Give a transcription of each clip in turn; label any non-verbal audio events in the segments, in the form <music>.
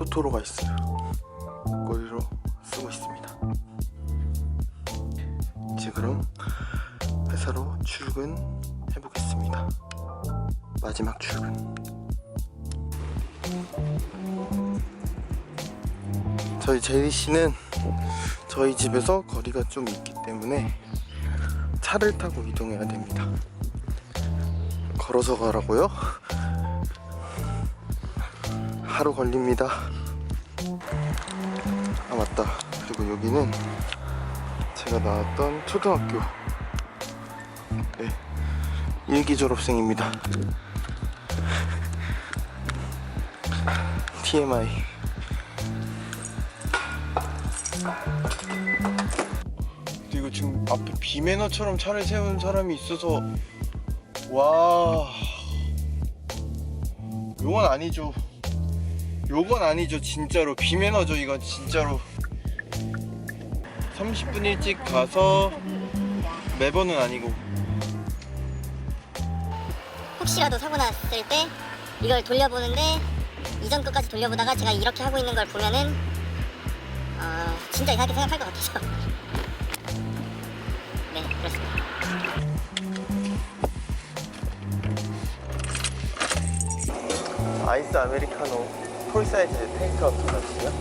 토토로가 있어요. 목걸이로 쓰고 있습니다. 이제 그럼 회사로 출근해 보겠습니다. 마지막 출근. 저희 제리 씨는 저희 집에서 거리가 좀 있기 때문에 차를 타고 이동해야 됩니다. 걸어서 가라고요? 하루 걸립니다. 아 맞다. 그리고 여기는 제가 나왔던 초등학교 네, 일기 졸업생입니다. <laughs> TMI. 그리고 지금 앞에 비매너처럼 차를 세운 사람이 있어서 와 요건 아니죠. 요건 아니죠 진짜로. 비매너죠 이건 진짜로. 30분 일찍 가서 매번은 아니고. 혹시라도 사고 났을 때 이걸 돌려보는데 이전 것까지 돌려보다가 제가 이렇게 하고 있는 걸 보면은 어, 진짜 이상하게 생각할 것 같아서. <laughs> 네 그렇습니다. 아이스 아메리카노 톨 사이즈 테이크아웃 하시요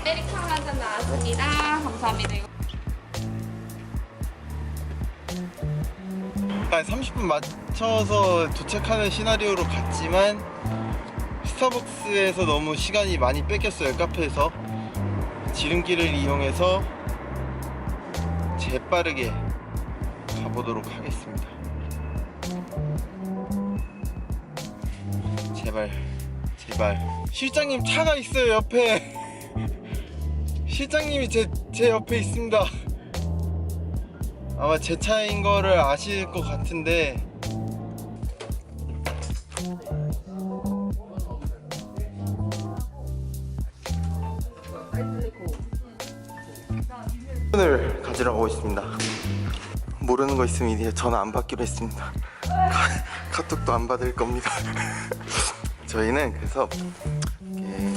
아메리카노 한잔 나왔습니다. 감사합니다. 이거 한 30분 맞춰서 도착하는 시나리오로 갔지만 스타벅스에서 너무 시간이 많이 뺏겼어요 카페에서 지름길을 이용해서 재빠르게 가보도록 하겠습니다 제발 제발. 실장님 차가 있어요 옆에. 실장님이 제, 제 옆에 있습니다. 아마 제 차인 거를 아실 것 같은데. 을 가지러 가고 있습니다. 모르는 거 있으면 이제 전화 안 받기로 했습니다. 카, 카톡도 안 받을 겁니다 저희는 그래서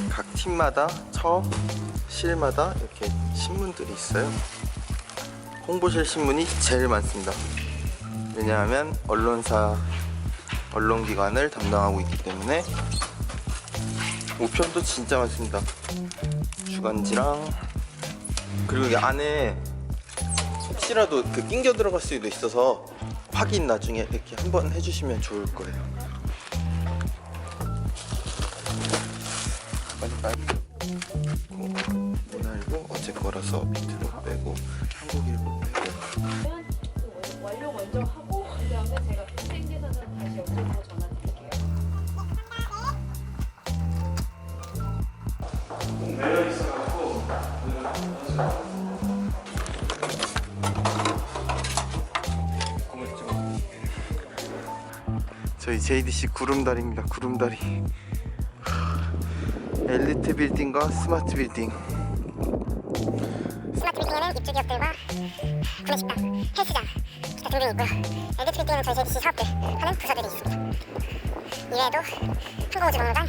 각 팀마다 처 실마다 이렇게 신문들이 있어요 홍보실 신문이 제일 많습니다. 왜냐하면 언론사, 언론기관을 담당하고 있기 때문에 우편도 진짜 많습니다. 주간지랑 그리고 이 안에 혹시라도 그 낑겨 들어갈 수도 있어서 확인 나중에 이렇게 한번 해주시면 좋을 거예요. 문알고 어제 거라서 밑으로 빼고 한국일보 빼고. 완료 먼저 하고 그 다음에 제가 팬 계산을 다시 옆으로 전화 드릴게요. 저희 JDC 구름다리입니다. 구름다리 엘리트 빌딩과 스마트 빌딩. 스마트 빌딩에는 입주 기업들과 구내식당, 헬스장, 기타 등등이 있고요. 엘리트 빌딩에는 저희 JDC 사업들 하는 부서들이 있습니다. 이외에도 항공우주박물관,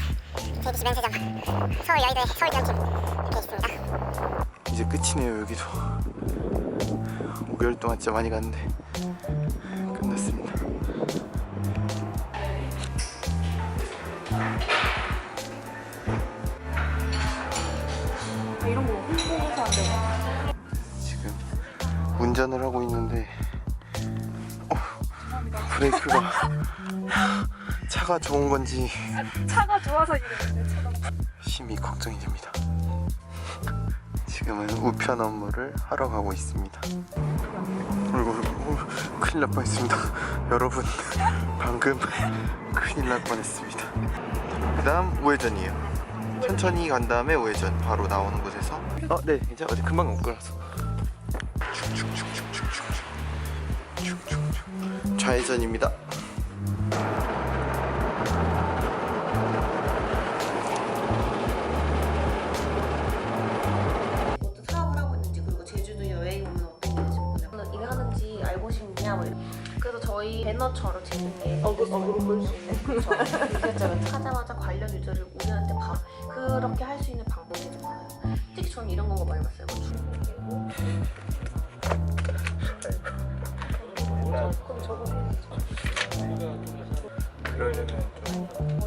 JDC 면세점, 서울 여의도의 서울전팀 이렇게 있습니다. 이제 끝이네요 여기도. 5개월 동안 진짜 많이 갔는데 이런 거 홍보해서 안 되나? 지금 운전을 하고 있는데 어, 브레이크가 <laughs> 차가 좋은 건지 차가 좋아서 이러는데 차가 심히 걱정이 됩니다. 지금은 우편 업무를 하러 가고 있습니다. 그리고 어, 큰일 날 뻔했습니다. 여러분 방금 큰일 날 뻔했습니다. 그다음 우회전이에요. 천천히 간 다음에 우회전 바로 나오는 곳에서. 어 네 이제 어제 금방 못 걸었어 좌회전입니다. 배너처럼 제주에 어그 어그로 볼수 있는. 그렇죠. 기획자가 하자마자 관련 유저를 우리한테 바, 그렇게 할 수 있는 방법이 좀 많아요. 특히 저는 이런 거 많이 봤어요. 뭐 중국이고. 그럼 저거 그러려면 좀.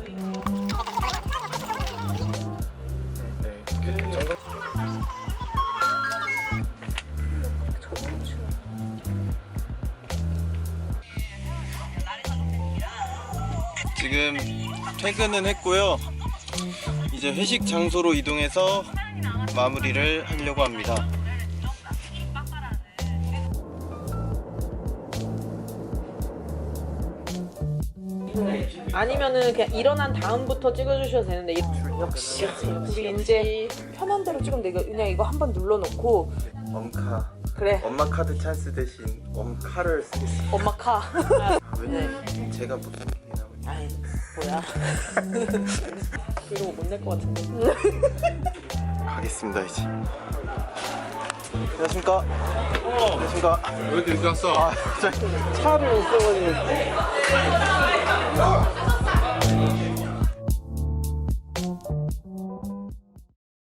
지금 퇴근은 했고요. 이제 회식 장소로 이동해서 마무리를 하려고 합니다. 아니면은 그냥 일어난 다음부터 찍어주셔도 되는데 이- 역시 우리 이제 편한 대로 찍으면 돼. 이거 그냥 이거 한 번 눌러놓고 엄카. 그래 엄마 카드 찬스 대신 엄카를 쓰겠습니다. 엄마 카. 왜냐면 제가 나오니? 아이 뭐야. 이러고 못 낼 것 같은데. 가겠습니다 이제. 안녕하십니까? 안녕하십니까? 왜 이렇게 늦게 왔어? 아, 저 차를 못 써가지고.